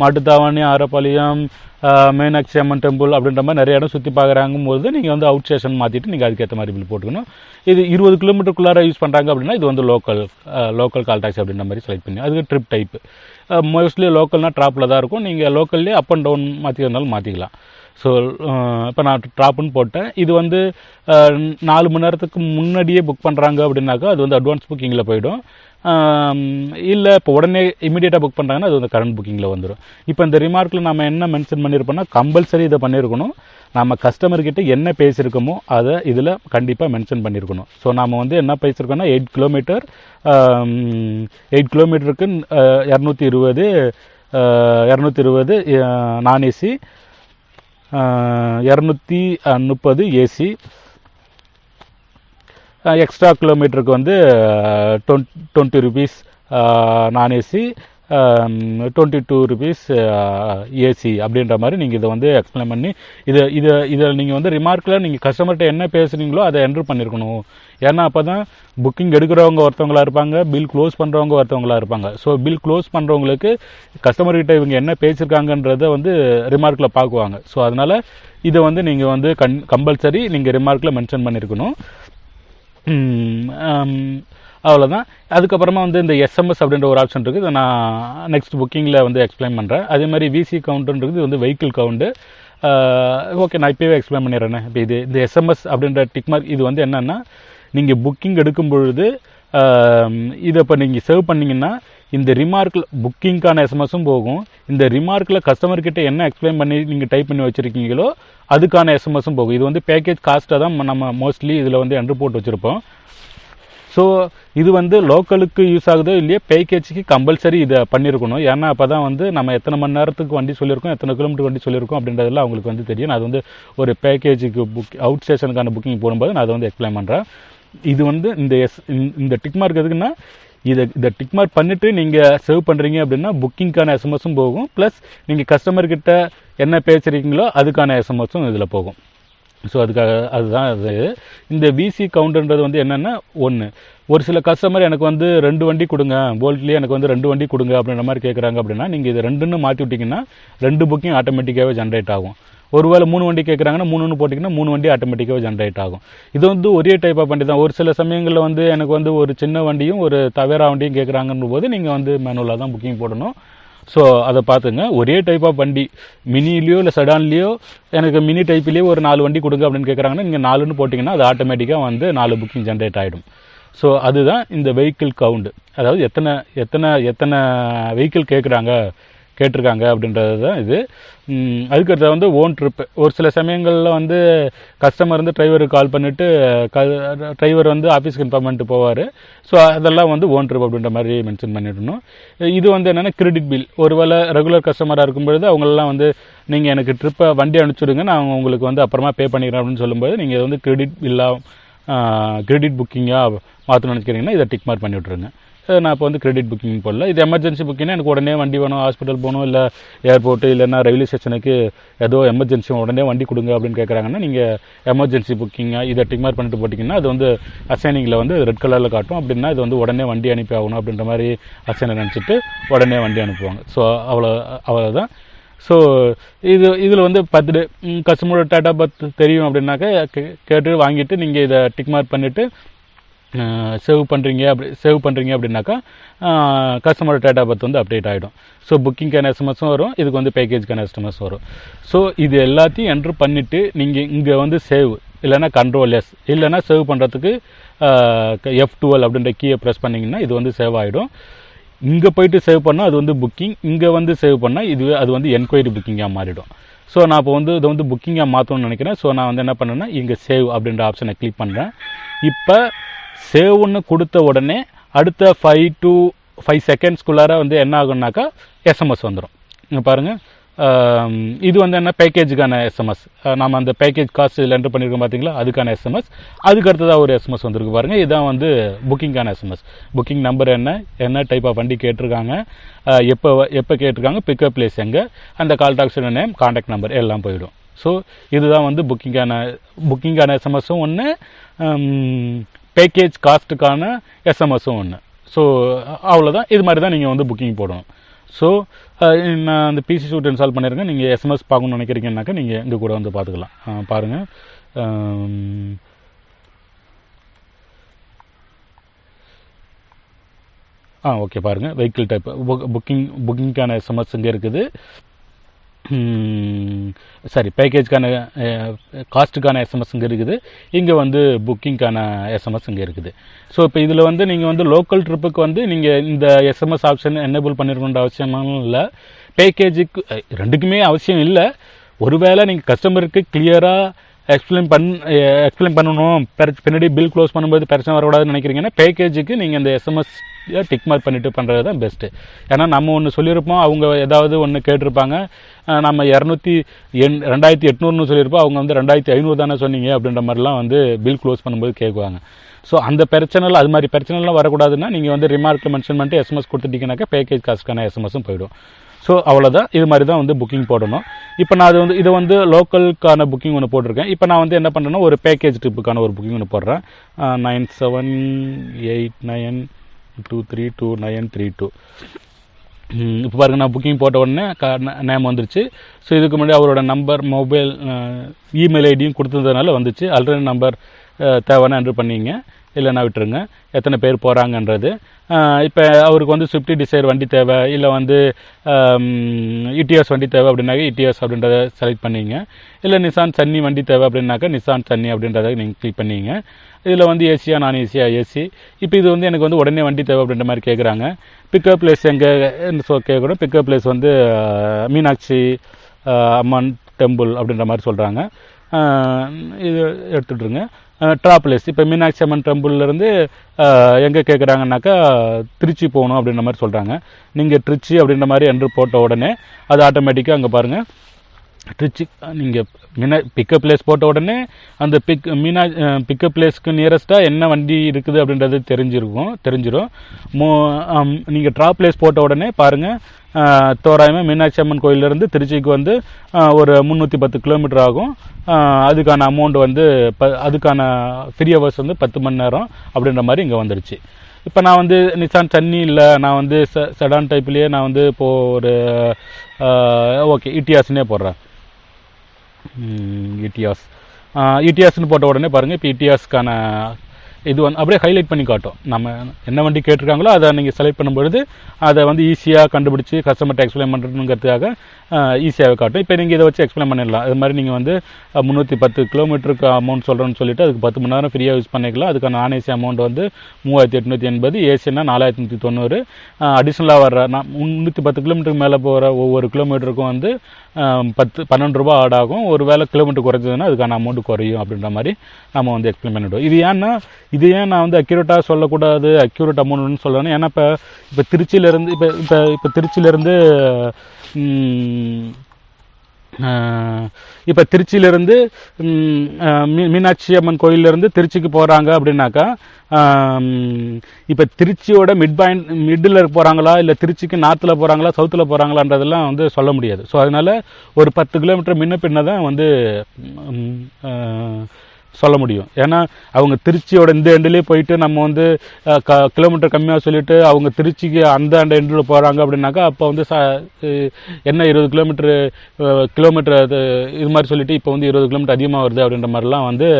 மாட்டுத்தாவணி ஆரப்பாளையம் மீனாட்சி அம்மன் டெம்பிள் அப்படின்ற மாதிரி நிறைய இடம் சுற்றி பார்க்குறாங்கும் போது நீங்கள் வந்து அவுட் ஸ்டேஷன் மாற்றிட்டு நீங்கள் அதுக்கேற்ற மாதிரி பில் போட்டுக்கணும். இது இருபது கிலோமீட்டருக்குள்ளார யூஸ் பண்ணுறாங்க அப்படின்னா இது வந்து லோக்கல் லோக்கல் கால் டாக்ஸி அப்படின்ற மாதிரி செலக்ட் பண்ணி அதுக்கு ட்ரிப் டைப்பு மோஸ்ட்லி லோக்கல்னால் ட்ராப்பில் தான் இருக்கும். நீங்கள் லோக்கல்லே அப் அண்ட் டவுன் மாற்றிக்கிறதுனாலும் மாற்றிக்கலாம் ஸோ இப்போ நான் ட்ராப்புன்னு போட்டேன். இது வந்து நாலு மணி நேரத்துக்கு முன்னாடியே புக் பண்ணுறாங்க அப்படின்னாக்கா அது வந்து அட்வான்ஸ் புக்கிங்கில் போயிடும். இல்லை இப்போ உடனே இமீடியட்டாக புக் பண்ணுறாங்கன்னா அது வந்து கரண்ட் புக்கிங்கில் வந்துடும் இப்போ இந்த ரிமார்க்கில் நம்ம என்ன மென்ஷன் பண்ணியிருப்போம்னா கம்பல்சரி இதை பண்ணியிருக்கணும் நம்ம கஸ்டமர்கிட்ட என்ன பேசியிருக்கோமோ அதை இதில் கண்டிப்பாக மென்ஷன் பண்ணியிருக்கணும் ஸோ நாம் வந்து என்ன பேசியிருக்கோம்னா எயிட் கிலோமீட்டர் எயிட் கிலோமீட்டருக்கு இரநூத்தி இருபது இரநூத்தி இருபது நான் ஏசி இரநூத்தி முப்பது ஏசி எக்ஸ்ட்ரா கிலோமீட்டருக்கு வந்து டொன் டுவெண்ட்டி ருபீஸ் நான் AC twenty two rupees AC அப்படின்ற மாதிரி நீங்கள் இதை வந்து எக்ஸ்பிளைன் பண்ணி இதை இதை இதை நீங்கள் வந்து ரிமார்க்கில் நீங்கள் கஸ்டமர்கிட்ட என்ன பேசுகிறீங்களோ அதை என்ட்ரு பண்ணியிருக்கணும் ஏன்னா அப்போ தான் புக்கிங் எடுக்கிறவங்க ஒருத்தவங்களா இருப்பாங்க பில் க்ளோஸ் பண்ணுறவங்க ஒருத்தவங்களா இருப்பாங்க. ஸோ பில் க்ளோஸ் பண்ணுறவங்களுக்கு கஸ்டமர்கிட்ட இவங்க என்ன பேசியிருக்காங்கன்றதை வந்து ரிமார்க்கில் பார்க்குவாங்க. ஸோ அதனால் இதை வந்து நீங்கள் வந்து கண் கம்பல்சரி நீங்கள் ரிமார்க்கில் மென்ஷன் பண்ணியிருக்கணும் அவ்வளோதான் அதுக்கப்புறமா வந்து இந்த எஸ்எம்எஸ் அப்படின்ற ஒரு ஆப்ஷன் இருக்குது. இதை நான் நெக்ஸ்ட் புக்கிங்கில் வந்து எக்ஸ்பிளைன் பண்ணுறேன் அதே மாதிரி விசி கவுண்ட்டுன்றது இது வந்து வெஹிக்கிள் கவுண்டு ஓகே நான் இப்போவே எக்ஸ்பிளைன் பண்ணிடுறேனே. இப்போ இது இந்த எஸ்எம்எஸ் அப்படின்ற டிக் மார்க் இது வந்து என்னென்னா நீங்கள் புக்கிங் எடுக்கும் பொழுது இதை இப்போ நீங்கள் சேவ் பண்ணிங்கன்னா இந்த ரிமார்க்கில் புக்கிங்க்கான எஸ்எம்எஸும் போகும். இந்த ரிமார்க்கில் கஸ்டமர்கிட்ட என்ன எக்ஸ்பிளைன் பண்ணி நீங்கள் டைப் பண்ணி வச்சுருக்கீங்களோ அதுக்கான எஸ்எம்எஸும் போகும். இது வந்து பேக்கேஜ் காஸ்ட்டாக தான் நம்ம மோஸ்ட்லி இதில் வந்து என்ட்ரு போட்டு வச்சுருப்போம். ஸோ இது வந்து லோக்கலுக்கு யூஸ் ஆகுதோ இல்லையோ பேக்கேஜுக்கு கம்பல்சரி இதை பண்ணியிருக்கணும் ஏன்னா அப்போ தான் வந்து நம்ம எத்தனை மணி நேரத்துக்கு வண்டி சொல்லியிருக்கோம் எத்தனை கிலோமீட்டர் வண்டி சொல்லியிருக்கோம் அப்படின்றதெல்லாம் அவங்களுக்கு வந்து தெரியும். நான் அது வந்து ஒரு பேக்கேஜுக்கு புக் அவுட் ஸ்டேஷனுக்கான புக்கிங் போடும்போது நான் அதை வந்து எக்ஸ்பிளைன் பண்ணுறேன் இது வந்து இந்த எஸ் இந்த டிக் மார்க் எதுக்குன்னா இதை இதை டிக் மார்க் பண்ணிவிட்டு நீங்கள் சேவ் பண்ணுறீங்க அப்படின்னா புக்கிங்க்கான எஸ்எம்எஸும் போகும். ப்ளஸ் நீங்கள் கஸ்டமர்கிட்ட என்ன பேசுகிறீங்களோ அதுக்கான எஸ்எம்எஸும் இதில் போகும். ஸோ அதுக்காக அதுதான் அது. இந்த விசி கவுண்டர்ன்றது வந்து என்னென்னா ஒன்று ஒரு சில கஸ்டமர் எனக்கு வந்து ரெண்டு வண்டி கொடுங்க போல்ட்லேயே எனக்கு வந்து ரெண்டு வண்டி கொடுங்க அப்படின்ற மாதிரி கேட்குறாங்க அப்படின்னா நீங்கள் இது ரெண்டுன்னு மாற்றி விட்டிங்கன்னா ரெண்டு புக்கிங் ஆட்டோமேட்டிக்காகவே ஜென்ரேட் ஆகும். ஒருவேளை மூணு வண்டி கேட்குறாங்கன்னா மூணுன்னு போட்டிங்கன்னா மூணு வண்டி ஆட்டோமேட்டிக்காக ஜென்ரேட் ஆகும். இது வந்து ஒரே டைப் ஆஃப் வண்டி தான் ஒரு சில சமயங்களில் வந்து எனக்கு வந்து ஒரு சின்ன வண்டியும் ஒரு தவேரா வண்டியும் கேட்குறாங்கன்னு போது நீங்கள் வந்து மேனுவலாக தான் புக்கிங் போடணும். ஸோ அதை பார்த்துங்க. ஒரே டைப் ஆஃப் வண்டி. மினிலேயோ இல்லை செடான்லேயோ எனக்கு மினி டைப்லேயோ ஒரு நாலு வண்டி கொடுங்க அப்படின்னு கேட்குறாங்கன்னா நீங்கள் நாலுன்னு போட்டிங்கன்னா அது ஆட்டோமேட்டிக்காக வந்து நாலு புக்கிங் ஜென்ரேட் ஆகிடும் ஸோ அதுதான் இந்த வெஹிக்கிள் கவுண்ட் அதாவது எத்தனை எத்தனை எத்தனை வெஹிக்கிள் கேட்குறாங்க கேட்டிருக்காங்க அப்படின்றது தான் இது. ம், அதுக்கடுத்து வந்து ஓன் ட்ரிப்பு ஒரு சில சமயங்களில் வந்து கஸ்டமர் வந்து டிரைவருக்கு கால் பண்ணிவிட்டு டிரைவர் வந்து ஆஃபீஸ்க்கு இன்ஃபார்ம் பண்ணிட்டு போவார். ஸோ அதெல்லாம் வந்து ஓன் ட்ரிப் அப்படின்ற மாதிரி மென்ஷன் பண்ணிடணும். இது வந்து என்னென்னா கிரெடிட் பில் ஒருவேளை ரெகுலர் கஸ்டமராக இருக்கும் பொழுது அவங்களெல்லாம் வந்து நீங்கள் எனக்கு ட்ரிப்பை வண்டி அனுப்பிச்சுடுங்க நான் உங்களுக்கு வந்து அப்புறமா பே பண்ணிக்கிறேன் அப்படின்னு சொல்லும்போது நீங்கள் இதை வந்து கிரெடிட் பில்லாக கிரெடிட் புக்கிங்காக மாற்றணும்னு நினைக்கிறீங்கன்னா இதை டிக் மார்க் பண்ணி விட்ருங்க நான் இப்போ வந்து கிரெடிட் புக்கிங் போடல. இது எமர்ஜென்சி புக்கிங்னா எனக்கு உடனே வண்டி வேணும் ஹாஸ்பிட்டல் போகணும் இல்லை ஏர்போர்ட்டு இல்லைன்னா ரயில்வே ஸ்டேஷனுக்கு ஏதோ எமர்ஜென்சி உடனே வண்டி கொடுங்க அப்படின்னு கேட்குறாங்கன்னா நீங்கள் எமர்ஜென்சி புக்கிங்காக இதை டிக் மார்க் பண்ணிட்டு போட்டிங்கன்னா அது வந்து அசைனிங்கில் வந்து ரெட் கலரில் காட்டும். அப்படின்னா இது வந்து உடனே வண்டி அனுப்பி ஆகணும் அப்படின்ற மாதிரி அசைனை நினச்சிட்டு உடனே வண்டி அனுப்புவாங்க. ஸோ அவ்வளோ அவ்வளோதான் ஸோ இது இதில் வந்து பத்து டே கஸ்டமரோட டேட்டா பத்து தெரியும் அப்படின்னாக்கா கே- கேட்டு வாங்கிட்டு நீங்கள் இதை டிக் மார்க் பண்ணிவிட்டு சேவ் பண்ணுறீங்க அப்படி சேவ் பண்ணுறீங்க அப்படின்னாக்கா கஸ்டமர் டேட்டா பர்த் வந்து அப்டேட் ஆகிடும் ஸோ புக்கிங்க்கான எஸ்எம்எஸும் வரும் இதுக்கு வந்து பேக்கேஜ்க்கான எஸ்எம்எஸ் வரும். ஸோ இது எல்லாத்தையும் என்ட்ரு பண்ணிவிட்டு நீங்கள் இங்கே வந்து சேவ் இல்லைன்னா கண்ட்ரோல் எஸ் இல்லைன்னா சேவ் பண்ணுறதுக்கு எஃப் டுவெல் அப்படின்ற கீயை ப்ரெஸ் பண்ணிங்கன்னா இது வந்து சேவ் ஆகிடும் இங்கே போயிட்டு சேவ் பண்ணால் அது வந்து புக்கிங் இங்கே வந்து சேவ் பண்ணால் இதுவே அது வந்து என்கொயரி புக்கிங்காக மாறிடும். ஸோ நான் இப்போ வந்து இதை வந்து புக்கிங்காக மாற்றணும்னு நினைக்கிறேன். ஸோ நான் வந்து என்ன பண்ணேன்னா இங்கே சேவ் அப்படின்ற ஆப்ஷனை கிளிக் பண்ணுறேன் இப்போ சேவ்னு கொடுத்த உடனே அடுத்த ஃபைவ் டு ஃபைவ் செகண்ட்ஸ்குள்ளார வந்து என்ன ஆகும்னாக்கா எஸ்எம்எஸ் வந்துடும் இங்கே பாருங்கள் இது வந்து என்ன? பேக்கேஜுக்கான எஸ்எம்எஸ் நம்ம அந்த பேக்கேஜ் காஸ்ட் இதில் என்ட்ரு பண்ணியிருக்கோம் பார்த்தீங்களா அதுக்கான எஸ்எம்எஸ் அதுக்கு அடுத்ததாக ஒரு எஸ்எம்எஸ் வந்திருக்கு பாருங்கள் இதுதான் வந்து புக்கிங்கான எஸ்எம்எஸ் புக்கிங் நம்பர் என்ன? என்ன டைப் ஆஃப் வண்டி கேட்டிருக்காங்க? எப்போ எப்போ கேட்டிருக்காங்க? பிக்கப் பிளேஸ் எங்கே? அந்த கால் டாக்ஸோட நேம் காண்டாக்ட் நம்பர் எல்லாம் போயிடும். ஸோ இதுதான் வந்து புக்கிங்கான புக்கிங்கான எஸ்எம்எஸும் ஒன்று பேக்கேஜ் காஸ்ட்டுக்கான எஸ்எம்எஸும் ஒன்று ஸோ அவ்வளோதான் இது மாதிரி தான் நீங்கள் வந்து புக்கிங் போடணும். ஸோ நான் அந்த பிசி சூட் இன்ஸ்டால் பண்ணியிருக்கேன் நீங்கள் எஸ்எம்எஸ் பார்க்கணும்னு நினைக்கிறீங்கன்னாக்கா நீங்கள் இங்கே கூட வந்து பார்த்துக்கலாம். பாருங்கள் ஆ ஓகே பாருங்கள் வெஹிக்கிள் டைப் புக்கிங் புக்கிங்க்கான எஸ்எம்எஸ் இங்கே இருக்குது. சாரி பேக்கேஜ்க்கான காஸ்ட்டுக்கான எஸ்எம்எஸ் இங்கே இருக்குது. இங்கே வந்து புக்கிங்க்கான எஸ்எம்எஸ் இங்கே இருக்குது. ஸோ இப்போ இதில் வந்து நீங்கள் வந்து லோக்கல் ட்ரிப்புக்கு வந்து நீங்கள் இந்த எஸ்எம்எஸ் ஆப்ஷன் என்னபிள் பண்ணிருக்கணுன்ற அவசியமும் இல்லை. பேக்கேஜுக்கு ரெண்டுக்குமே அவசியம் இல்லை. ஒருவேளை நீங்கள் கஸ்டமருக்கு கிளியராக எக்ஸ்பிளைன் பண் எக்ஸ்பிளைன் பண்ணணும். பின்னாடி பில் க்ளோஸ் பண்ணும்போது பிரச்சனை வரக்கூடாதுன்னு நினைக்கிறீங்கன்னா பேக்கேஜுக்கு நீங்கள் இந்த எஸ்எம்எஸ் டிக் மார்க் பண்ணிட்டு பண்ணுறது தான் பெஸ்ட்டு ஏன்னா நம்ம ஒன்று சொல்லியிருப்போம் அவங்க ஏதாவது ஒன்று கேட்டிருப்பாங்க. நம்ம இரநூத்தி எண் ரெண்டாயிரத்தி எட்நூறுனு சொல்லியிருப்போம் அவங்க வந்து ரெண்டாயிரத்தி ஐநூறு தானே சொன்னீங்க அப்படின்ற மாதிரிலாம் வந்து பில் க்ளோஸ் பண்ணும்போது கேட்குவாங்க. ஸோ அந்த பிரச்சனைலாம் அது மாதிரி பிரச்சனைலாம் வரக்கூடாதுன்னா நீங்கள் வந்து ரிமார்க்கில் மென்ஷன் பண்ணிட்டு எஸ்எம்எஸ் கொடுத்துட்டீங்கன்னாக்கா பேக்கேஜ் காசுக்கான எஸ்எம்எஸும் போயிடும். ஸோ அவ்வளோதான் இது மாதிரி தான் வந்து புக்கிங் போடணும். இப்போ நான் அது வந்து இது வந்து லோக்கலுக்கான புக்கிங் ஒன்று போட்டிருக்கேன். இப்போ நான் வந்து என்ன பண்ணுறேன்னா ஒரு பேக்கேஜ் ட்ரிப்புக்கான ஒரு புக்கிங் ஒன்று போடுறேன். Nine seven eight nine two three two nine three two இப்போ பாருங்க நான் புக்கிங் போட்ட உடனே நேம் வந்துருச்சு. ஸோ இதுக்கு முன்னாடி அவரோட நம்பர் மொபைல் இமெயில் ஐடியும் கொடுத்ததுனால வந்துச்சு. ஆல்ரெடி நம்பர் தேவைன்னு என்ட்ரு பண்ணிங்க. இல்லைன்னா விட்டுருங்க. எத்தனை பேர் போகிறாங்கன்றது இப்போ அவருக்கு வந்து ஸ்விஃப்டி டிசைர் வண்டி தேவை இல்லை வந்து இடிஎஸ் வண்டி தேவை அப்படின்னாக்க இடிஎஸ் அப்படின்றத செலக்ட் பண்ணிங்க. இல்லை நிசான் சன்னி வண்டி தேவை அப்படின்னாக்கா நிசான் சன்னி அப்படின்றத நீங்கள் கிளிக் பண்ணிங்க. இதில் வந்து ஏசியா நான் ஏசியா ஏசி இப்போ இது வந்து எனக்கு வந்து உடனே வண்டி தேவை அப்படின்ற மாதிரி கேட்குறாங்க பிக்கப் பிளேஸ் எங்கே ஸோ கேட்குறோம் பிக்கப் பிளேஸ் வந்து மீனாட்சி அம்மன் டெம்பிள் அப்படின்ற மாதிரி சொல்கிறாங்க இது எடுத்துட்ருங்க ட்ரா இப்போ மீனாட்சி அம்மன் டெம்பிள்லேருந்து எங்கே கேட்குறாங்கனாக்கா திருச்சி போகணும் அப்படின்ற மாதிரி சொல்கிறாங்க நீங்கள் திருச்சி அப்படின்ற மாதிரி என்று போட்ட உடனே அது ஆட்டோமேட்டிக்காக அங்கே பாருங்கள் திருச்சி நீங்கள் மீனா பிக்கப் பிளேஸ் போட்ட உடனே அந்த பிக் மீனா பிக்கப் பிளேஸ்க்கு நியரஸ்ட்டாக என்ன வண்டி இருக்குது அப்படின்றது தெரிஞ்சிருக்கும் தெரிஞ்சிடும் மோ நீங்கள் ட்ரா பிளேஸ் போட்ட உடனே பாருங்கள் தோராயமாக மீனாட்சி அம்மன் கோயிலிருந்து திருச்சிக்கு வந்து ஒரு முந்நூற்றி பத்து கிலோமீட்டர் ஆகும். அதுக்கான அமௌண்ட் வந்து ப அதுக்கான ஃப்ரீ ஹவர்ஸ் வந்து பத்து மணி நேரம் அப்படின்ற மாதிரி இங்கே வந்துருச்சு. இப்போ நான் வந்து நிசான் சன்னி இல்லை நான் வந்து செ செடான் டைப்லேயே நான் வந்து இப்போது ஒரு ஓகே இட்டியாஸ்னே போடுறேன். இட்டியாஸ் இடியாஸ்னு போட்ட உடனே பாருங்கள் இப்போ இடிஎஸ்க்கான இது வந்து அப்படியே ஹைலைட் பண்ணி காட்டும் நம்ம என்ன வண்டி கேட்டிருக்காங்களோ அதை நீங்கள் செலக்ட் பண்ணும்பொழுது அதை வந்து ஈஸியாக கண்டுபிடிச்சி கஸ்டமர்கிட்ட எக்ஸ்பிளைன் பண்ணுறதுங்கிறதுக்காக ஈஸியாக காட்டும். இப்போ நீங்கள் இதை வச்சு எக்ஸ்பிளைன் பண்ணிடலாம். அது மாதிரி நீங்கள் வந்து முந்நூற்றி பத்து கிலோமீட்டருக்கு அமௌண்ட் சொல்கிறோன்னு சொல்லிட்டு அதுக்கு பத்து மணி நேரம் ஃப்ரீயாக யூஸ் பண்ணிக்கலாம். அதுக்கான நான் ஏசி அமௌண்ட் வந்து மூவாயிரத்தி எட்நூற்றி எண்பது ஏசினா நாலாயிரத்தி நூற்றி தொண்ணூறு. அடிஷ்னலாக வர்ற நான் முந்நூற்றி பத்து கிலோமீட்டருக்கு மேலே போகிற ஒவ்வொரு கிலோமீட்டருக்கும் வந்து பத்து பன்னெண்டு ரூபா ஆட் ஆகும். ஒரு வேளை கிலோமீட்டர் குறைஞ்சதுன்னா அதுக்கான அமௌண்ட் குறையும் அப்படின்ற மாதிரி நம்ம வந்து எக்ஸ்பிளைன் பண்ணிவிடுவோம் இது ஏன்னா இது ஏன் நான் வந்து அக்யூரேட்டாக சொல்லக்கூடாது அக்யூரேட் அமௌண்ட்னு சொல்லணும் ஏன்னா இப்போ இப்போ திருச்சியிலேருந்து இப்போ இப்போ இப்போ திருச்சியிலேருந்து இப்போ திருச்சியிலேருந்து மீனாட்சி அம்மன் கோயிலேருந்து திருச்சிக்கு போகிறாங்க அப்படின்னாக்கா இப்போ திருச்சியோட மிட் பாயிண்ட் மிட்டில் போகிறாங்களா இல்லை திருச்சிக்கு நார்த்தில் போகிறாங்களா சவுத்தில் போகிறாங்களான்றதெல்லாம் வந்து சொல்ல முடியாது. ஸோ அதனால் ஒரு பத்து கிலோமீட்டர் முன்ன பின்ன தான் வந்து சொல்ல முடியும். ஏன்னா அவங்க திருச்சியோட இந்த எண்டுலேயே போயிட்டு நம்ம வந்து க கிலோமீட்டர் கம்மியாக சொல்லிட்டு அவங்க திருச்சிக்கு அந்த அந்த எண்டில் போகிறாங்க அப்படின்னாக்கா அப்போ வந்து ச என்ன இருபது கிலோமீட்டரு கிலோமீட்டர் இது மாதிரி சொல்லிட்டு இப்போ வந்து இருபது கிலோமீட்டர் அதிகமாக வருது அப்படின்ற மாதிரிலாம் வந்து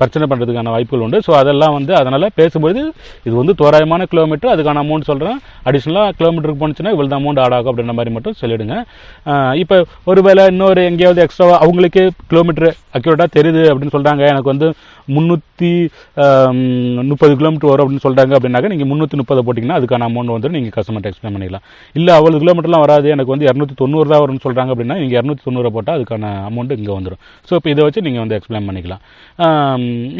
பிரச்சனை பண்ணுறதுக்கான வாய்ப்புகள் உண்டு. ஸோ அதெல்லாம் வந்து அதனால் பேசும்போது இது வந்து தோராயமான கிலோமீட்டர் அதுக்கான அமௌண்ட் சொல்கிறேன் அடிஷ்னலாக கிலோமீட்டருக்கு போனுச்சுன்னா இவ்வளோ அமௌண்ட் ஆட் ஆகும் அப்படின்ற மாதிரி மட்டும் சொல்லிவிடுங்க இப்போ ஒருவேளை இன்னொரு எங்கேயாவது எக்ஸ்ட்ரா அவங்களுக்கே கிலோமீட்டர் அக்யூரேட்டாக தெரியுது அப்படின்னு சொல்கிறாங்க எனக்கு வந்து முந்நூற்றி முப்பது கிலோமீட்டர் வரும் அப்படின்னு சொல்கிறாங்க அப்படின்னாக்க நீங்கள் முந்நூற்றி முப்பதை போட்டிங்கன்னா அதுக்கான அமௌண்ட் வந்து நீங்கள் கஸ்டமர்ட்ட எக்ஸ்பிளைன் பண்ணிக்கலாம். இல்லை அவ்வளோ கிலோமீட்டர்லாம் வராது. எனக்கு வந்து இரநூத்தி தொண்ணூறு தான் வரும்னு சொல்கிறாங்க அப்படின்னா நீங்கள் இரநூத்தி தொண்ணூறு போட்டால் அதுக்கான அமௌண்ட் இங்கே வந்துடும் ஸோ இப்போ இதை வச்சு நீங்கள் வந்து எக்ஸ்பிளைன் பண்ணிக்கலாம்.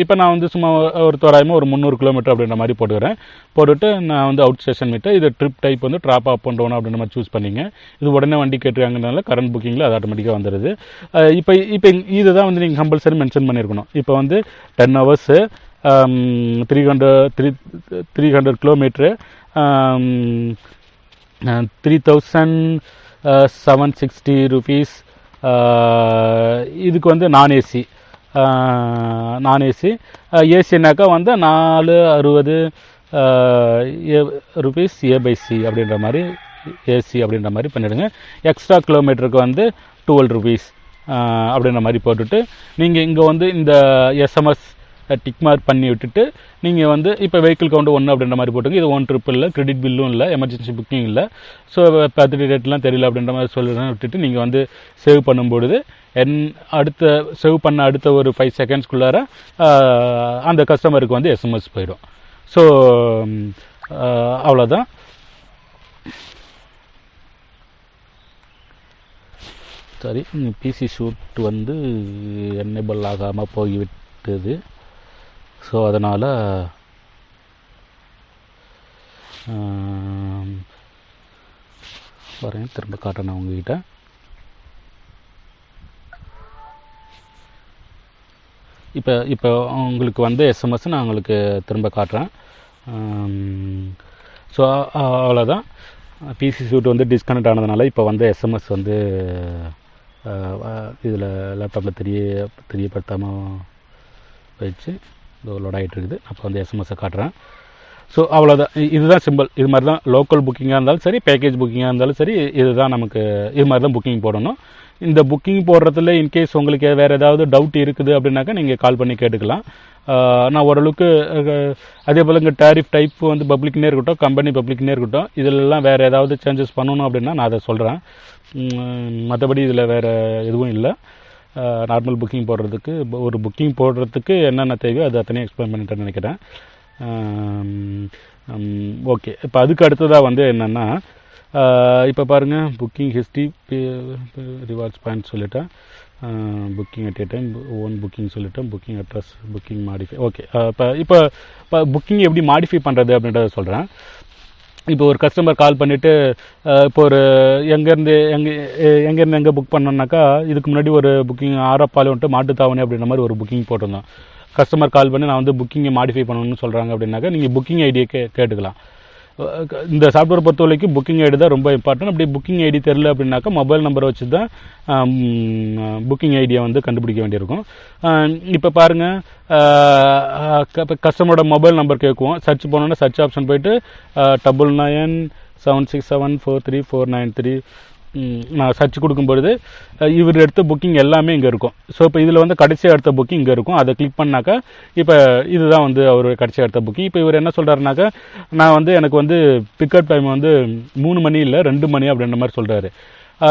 இப்போ நான் வந்து சும்மா ஒரு தோராயமாக ஒரு முந்நூறு கிலோமீட்டர் அப்படின்ற மாதிரி போட்டுக்கிறேன் போட்டுட்டு நான் வந்து அவுட் ஸ்டேஷன் மீட்டு இது ட்ரிப் டைப் வந்து ட்ராப் அப் பண்ணணும் அப்படின்ற மாதிரி சூஸ் பண்ணிங்க. இது உடனே வண்டி கேட்டுருக்காங்கனால கரண்ட் புக்கிங்கில் அது ஆட்டோமேட்டிக்காக வந்துடுது இப்போ இப்போ இது தான் வந்து நீங்கள் கம்பல்சரி மென்ஷன் பண்ணியிருக்கணும் இப்போ வந்து ten hours three hundred three three hundred kilometre three thousand seven sixty rupees இதுக்கு வந்து நான் ஏசி நான் ஏசி. ஏசினாக்கா வந்து நாலு அறுபது ருபீஸ் ஏ பை சி அப்படின்ற மாதிரி ஏசி அப்படின்ற மாதிரி பண்ணிவிடுங்க எக்ஸ்ட்ரா கிலோமீட்டருக்கு வந்து டுவெல் ருபீஸ் அப்படின்ற மாதிரி போட்டுட்டு நீங்கள் இங்கே வந்து இந்த எஸ்எம்எஸ் டிக் மார்க் பண்ணி விட்டுட்டு நீங்கள் வந்து இப்போ வெஹிக்கிள் கவுண்ட் ஒன்று அப்படின்ற மாதிரி போட்டுங்க இது ஒன் ட்ரிப் இல்லை கிரெடிட் பில்லும் இல்லை எமர்ஜென்சி புக்கிங் இல்லை. ஸோ பர்த்டே டேட்லாம் தெரியல அப்படின்ற மாதிரி சொல்லுறேன் விட்டுட்டு நீங்கள் வந்து சேவ் பண்ணும்பொழுது என் அடுத்த சேவ் பண்ண அடுத்த ஒரு ஃபைவ் செகண்ட்ஸ்குள்ளார அந்த கஸ்டமருக்கு வந்து எஸ்எம்எஸ் போயிடும். ஸோ அவ்வளோதான் சரி பிசி ஷூட் வந்து என்னேபிள் ஆகாமல் போய்விட்டது. ஸோ அதனால் வரேன். திரும்ப காட்டுறேன் உங்ககிட்ட. இப்போ இப்போ உங்களுக்கு வந்து எஸ்எம்எஸ் நான் உங்களுக்கு திரும்ப காட்டுறேன். ஸோ அவ்வளோதான் பிசி சூட் வந்து டிஸ்கனெக்ட் ஆனதுனால இப்போ வந்து எஸ்எம்எஸ் வந்து இதில் லேப்டாப்பில் தெரிய தெரியப்படுத்தாமல் போயிடுச்சு. லோட் ஆகிட்டு இருக்குது அப்போ வந்து எஸ்எம்எஸை காட்டுறேன். ஸோ அவ்வளோதான் இதுதான் சிம்பிள் இது மாதிரி தான் லோக்கல் புக்கிங்காக இருந்தாலும் சரி பேக்கேஜ் புக்கிங்காக இருந்தாலும் சரி இதுதான் நமக்கு இது மாதிரி தான் புக்கிங் போடணும். இந்த புக்கிங் போடுறதுல இன்கேஸ் உங்களுக்கு வேறு ஏதாவது டவுட் இருக்குது அப்படின்னாக்கா நீங்கள் கால் பண்ணி கேட்டுக்கலாம். நான் ஓரளவுக்கு அதே போல் இங்கே டேரிஃப் டைப் வந்து பப்ளிக்னே இருக்கட்டும் கம்பெனி பப்ளிக்னே இருக்கட்டும் இதிலெல்லாம் வேறு ஏதாவது சேஞ்சஸ் பண்ணணும் அப்படின்னா நான் அதை சொல்கிறேன் மற்றபடி இதில் வேறு எதுவும் இல்லை. நார்மல் புக்கிங் போடுறதுக்கு ஒரு புக்கிங் போடுறதுக்கு என்னென்ன தேவையோ அது அத்தனையும் எக்ஸ்பிளைன் பண்ணிட்டேன்னு நினைக்கிறேன். ஓகே இப்போ அதுக்கு அடுத்ததாக வந்து என்னென்னா இப்போ பாருங்கள் புக்கிங் ஹிஸ்ட்ரி ரிவார்ட்ஸ் பாயிண்ட் சொல்லிட்டேன். Booking at a time one booking சொல்லிட்டேன். Booking address booking modify okay இப்போ இப்போ இப்போ புக்கிங் எப்படி மாடிஃபை பண்ணுறது அப்படின்றத சொல்கிறேன் இப்போ ஒரு கஸ்டமர் கால் பண்ணிவிட்டு இப்போ ஒரு எங்கேருந்து எங்கே எங்கேருந்து எங்கே புக் பண்ணோன்னாக்கா இதுக்கு முன்னாடி ஒரு புக்கிங் ஆரப்பாளையம்ட்டு மாட்டுத்தாவணி அப்படின்ற மாதிரி ஒரு புக்கிங் போட்டிருந்தோம். கஸ்டமர் கால் பண்ணி நான் வந்து புக்கிங்கை மாடிஃபை பண்ணணும்னு சொல்கிறாங்க அப்படின்னாக்கா நீங்கள் புக்கிங் ஐடியை கே கேட்டுக்கலாம். இந்த சாஃப்ட்வேர் பொறுத்த வரைக்கும் புக்கிங் ஐடி தான் ரொம்ப இம்பார்ட்டன்ட் அப்படி புக்கிங் ஐடி தெரில அப்படின்னாக்கா மொபைல் நம்பரை வச்சு தான் புக்கிங் ஐடியை வந்து கண்டுபிடிக்க வேண்டியிருக்கும். இப்போ பாருங்கள் கஸ்டமரோட மொபைல் நம்பர் கேட்குவோம். சர்ச் போனோன்னா சர்ச் ஆப்ஷன் போயிட்டு double nine seven six seven four three four nine three நான் சர்ச் கொடுக்கும்பொழுது இவர் எடுத்த புக்கிங் எல்லாமே இங்கே இருக்கும். ஸோ இப்போ இதில் வந்து கடைசியாக எடுத்த புக்கிங் இங்கே இருக்கும். அதை கிளிக் பண்ணாக்கா இப்போ இதுதான் வந்து அவர் கடைசியாக எடுத்த புக்கிங் இப்போ இவர் என்ன சொல்கிறாருனாக்கா நான் வந்து எனக்கு வந்து பிக்கப் டைம் வந்து மூணு மணி இல்லை ரெண்டு மணி அப்படின்ற மாதிரி சொல்கிறாரு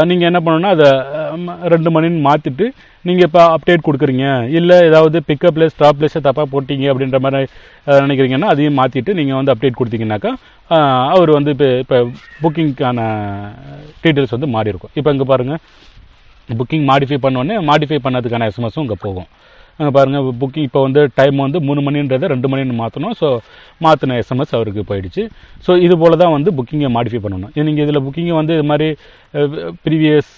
நீங்கள் என்ன பண்ணணும்னா அதை ரெண்டு மணின்னு மாற்றிட்டு நீங்கள் இப்போ அப்டேட் கொடுக்குறீங்க. இல்லை ஏதாவது பிக்கப் பிளேஸ் ஸ்டாப் பிளேஸை தப்பாக போட்டிங்க அப்படின்ற மாதிரி நினைக்கிறீங்கன்னா அதையும் மாற்றிட்டு நீங்கள் வந்து அப்டேட் கொடுத்தீங்கன்னாக்கா அவர் வந்து இப்போ இப்போ புக்கிங்க்கான டீட்டெயில்ஸ் வந்து மாறி இருக்கும் இப்போ இங்கே பாருங்கள் புக்கிங் மாடிஃபை பண்ணோடனே மாடிஃபை பண்ணதுக்கான எஸ்எம்எஸும் இங்கே போகும். பாருங்கள் புக்கிங் இப்போ வந்து டைம் வந்து மூணு மணின்றதை ரெண்டு மணின்னு மாற்றணும் ஸோ மாற்றின எஸ்எம்எஸ் அவருக்கு போயிடுச்சு. ஸோ இது போல் தான் வந்து புக்கிங்கை மாடிஃபை பண்ணணும். நீங்கள் இதில் புக்கிங்கை வந்து இது மாதிரி ப்ரீவியஸ்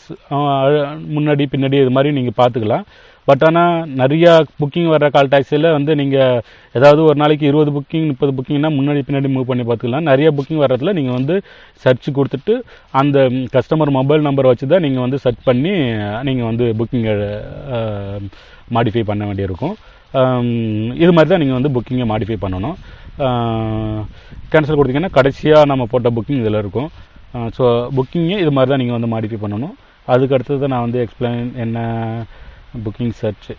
முன்னாடி பின்னாடி இது மாதிரி நீங்கள் பார்த்துக்கலாம் பட் ஆனால் நிறையா புக்கிங் வர்ற கால் டாக்ஸியில் வந்து நீங்கள் ஏதாவது ஒரு நாளைக்கு இருபது புக்கிங் முப்பது புக்கிங்னா முன்னாடி பின்னாடி மூவ் பண்ணி பார்த்துக்கலாம். நிறைய புக்கிங் வர்றதுல நீங்கள் வந்து சர்ச் கொடுத்துட்டு அந்த கஸ்டமர் மொபைல் நம்பரை வச்சு தான் நீங்கள் வந்து சர்ச் பண்ணி நீங்கள் வந்து புக்கிங்கை மாடிஃபை பண்ண வேண்டியிருக்கும். இது மாதிரி தான் நீங்கள் வந்து புக்கிங்கை மாடிஃபை பண்ணணும். கேன்சல் கொடுத்தீங்கன்னா கடைசியாக நம்ம போட்ட புக்கிங் இதில் இருக்கும். ஸோ புக்கிங்கே இது மாதிரி தான் நீங்கள் வந்து மாடிஃபை பண்ணணும். அதுக்கு அடுத்தது நான் வந்து எக்ஸ்பிளைன் என்ன புக்கிங் சர்ச்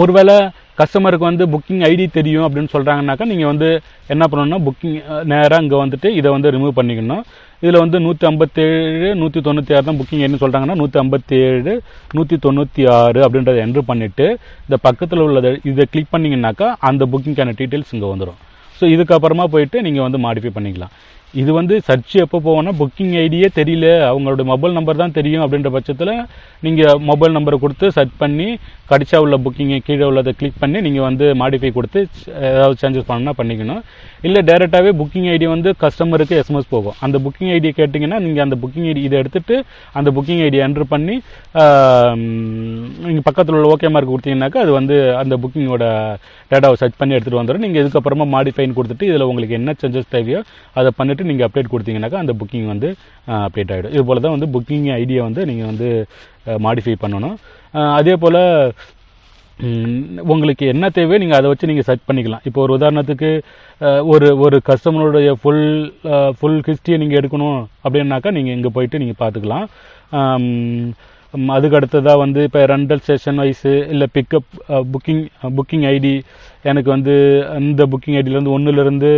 ஒருவேளை கஸ்டமருக்கு வந்து புக்கிங் ஐடி தெரியும் அப்படின்னு சொல்கிறாங்கனாக்கா நீங்கள் வந்து என்ன பண்ணணும்னா புக்கிங் நேராக இங்கே வந்துட்டு இதை வந்து ரிமூவ் பண்ணிக்கணும். இதில் வந்து நூற்றி ஐம்பத்தேழு நூற்றி தொண்ணூற்றி ஆறு தான் புக்கிங் என்ன சொல்கிறாங்கன்னா நூற்றி ஐம்பத்தேழு நூற்றி தொண்ணூற்றி ஆறு அப்படின்றத என்ட்ரு பண்ணிவிட்டு இந்த பக்கத்தில் உள்ளதை இதை கிளிக் பண்ணிங்கனாக்கா அந்த புக்கிங்க்கான டீட்டெயில்ஸ் இங்கே வந்துடும் ஸோ இதுக்கப்புறமா போயிட்டு நீங்கள் வந்து மாடிஃபை பண்ணிக்கலாம். இது வந்து சர்ச் எப்போ போவோம்னா புக்கிங் ஐடியே தெரியல. அவங்களோட மொபைல் நம்பர் தான் தெரியும் அப்படின்ற பட்சத்தில் நீங்கள் மொபைல் நம்பரை கொடுத்து சர்ச் பண்ணி கடிச்சா உள்ள புக்கிங்கை கீழே உள்ளதை கிளிக் பண்ணி நீங்கள் வந்து மாடிஃபை கொடுத்து ஏதாவது சேஞ்சஸ் பண்ணணும்னா பண்ணிக்கணும். இல்லை டேரெக்டாகவே புக்கிங் ஐடி வந்து கஸ்டமருக்கு எஸ்எம்எஸ் போகும். அந்த புக்கிங் ஐடியை கேட்டிங்கன்னா நீங்கள் அந்த புக்கிங் ஐடி இதை எடுத்துகிட்டு அந்த புக்கிங் ஐடியை என்ட்ரு பண்ணி நீங்கள் பக்கத்தில் உள்ள ஓகே மார்க் கொடுத்தீங்கன்னாக்கா அது வந்து அந்த புக்கிங்கோட டேட்டாவை செட் பண்ணி எடுத்துகிட்டு வந்துடும் நீங்கள் இதுக்கப்புறமா மாடிஃபைன் கொடுத்துட்டு இதில் உங்களுக்கு என்ன சேஞ்சஸ் தேவையோ அதை பண்ணிவிட்டு நீங்கள் அப்டேட் கொடுத்தீங்கன்னாக்கா அந்த புக்கிங் வந்து அப்டேட் ஆகிடும் இது போல் தான் வந்து புக்கிங் ஐடியா வந்து நீங்கள் வந்து மாடிஃபை பண்ணணும். அதே போல் உங்களுக்கு என்ன தேவையோ நீங்கள் அதை வச்சு நீங்கள் செட் பண்ணிக்கலாம். இப்போ ஒரு உதாரணத்துக்கு ஒரு ஒரு கஸ்டமருடைய ஃபுல் ஃபுல் ஹிஸ்ட்ரியை நீங்கள் எடுக்கணும் அப்படின்னாக்கா நீங்கள் இங்கே போயிட்டு நீங்கள் பார்த்துக்கலாம். அதுக்கு அடுத்ததாக வந்து இப்போ ரெண்டல் ஸ்டேஷன் வைஸு இல்லை பிக்கப் புக்கிங் புக்கிங் ஐடி எனக்கு வந்து அந்த புக்கிங் ஐடியிலேருந்து ஒன்றுலேருந்து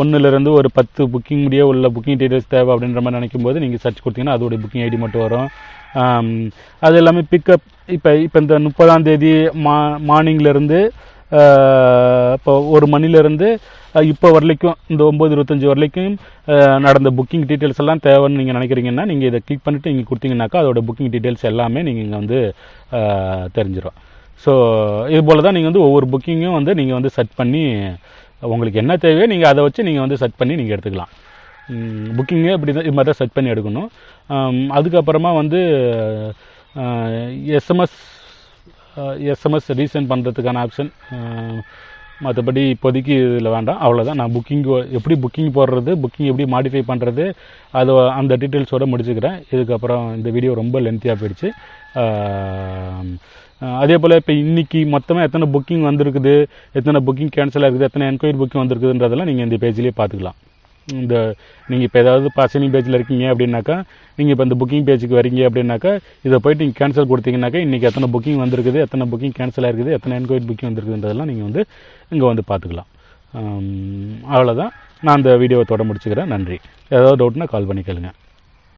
ஒன்றுலேருந்து ஒரு பத்து புக்கிங் முடிய உள்ள புக்கிங் டீடைல்ஸ் தேவை அப்படின்ற மாதிரி நினைக்கும் போது நீங்கள் சர்ச் கொடுத்தீங்கன்னா அதோடைய புக்கிங் ஐடி மட்டும் வரும். அது எல்லாமே பிக்கப் இப்போ இப்போ இந்த முப்பதாம் தேதி மா மார்னிங்லேருந்து இப்போ ஒரு மணிலேருந்து இப்போ வரலைக்கும் இந்த ஒம்பது இருபத்தஞ்சி வரலைக்கும் நடந்த புக்கிங் டீட்டெயில்ஸ் எல்லாம் தேவைன்னு நீங்கள் நினைக்கிறீங்கன்னா நீங்கள் இதை கிளிக் பண்ணிவிட்டு நீங்கள் கொடுத்தீங்கன்னாக்கா அதோட புக்கிங் டீட்டெயில்ஸ் எல்லாமே நீங்கள் இங்கே வந்து தெரிஞ்சிடும் ஸோ இது போல் தான் நீங்கள் வந்து ஒவ்வொரு புக்கிங்கும் வந்து நீங்கள் வந்து செட் பண்ணி உங்களுக்கு என்ன தேவையோ நீங்கள் அதை வச்சு நீங்கள் வந்து செட் பண்ணி நீங்கள் எடுத்துக்கலாம். புக்கிங்கே இப்படி தான் இது மாதிரி தான் செட் பண்ணி எடுக்கணும். அதுக்கப்புறமா வந்து எஸ்எம்எஸ் எஸ்எம்எஸ் ரீசெண்ட் பண்ணுறதுக்கான ஆப்ஷன் மற்றபடி இப்போதைக்கு இதில் வேண்டாம். அவ்வளோதான் நான் புக்கிங் எப்படி புக்கிங் போடுறது புக்கிங் எப்படி மாடிஃபை பண்ணுறது அதை அந்த டீட்டெயில்ஸோட முடிச்சுக்கிறேன். இதுக்கப்புறம் இந்த வீடியோ ரொம்ப லென்த்தியாக போயிடுச்சு. அதே போல் இப்போ இன்றைக்கி மொத்தமாக எத்தனை புக்கிங் வந்திருக்குது எத்தனை புக்கிங் கேன்சல் ஆகுது எத்தனை என்கொயரி புக்கிங் வந்திருக்குதுன்றதெல்லாம் நீங்கள் இந்த பேஜ்லேயே பார்த்துக்கலாம். இந்த நீங்கள் இப்போ ஏதாவது பர்சனல் பேஜில் இருக்கீங்க அப்படின்னாக்கா நீங்கள் இப்போ இந்த புக்கிங் பேஜுக்கு வரீங்க அப்படின்னாக்கா இதை போயிட்டு நீங்கள் கேன்சல் கொடுத்தீங்கன்னாக்கா இன்றைக்கி எத்தனை புக்கிங் வந்திருக்குது எத்தனை புக்கிங் கேன்சல் ஆயிருக்குது எத்தனை என்கொயரி புக்கிங் வந்திருக்குதுன்றதெல்லாம் நீங்கள் வந்து இங்கே வந்து பார்த்துக்கலாம். அவ்வளோதான் நான் அந்த வீடியோவை தொட முடிச்சுக்கிறேன். நன்றி. ஏதாவது டவுட்னா கால் பண்ணி கேளுங்கள்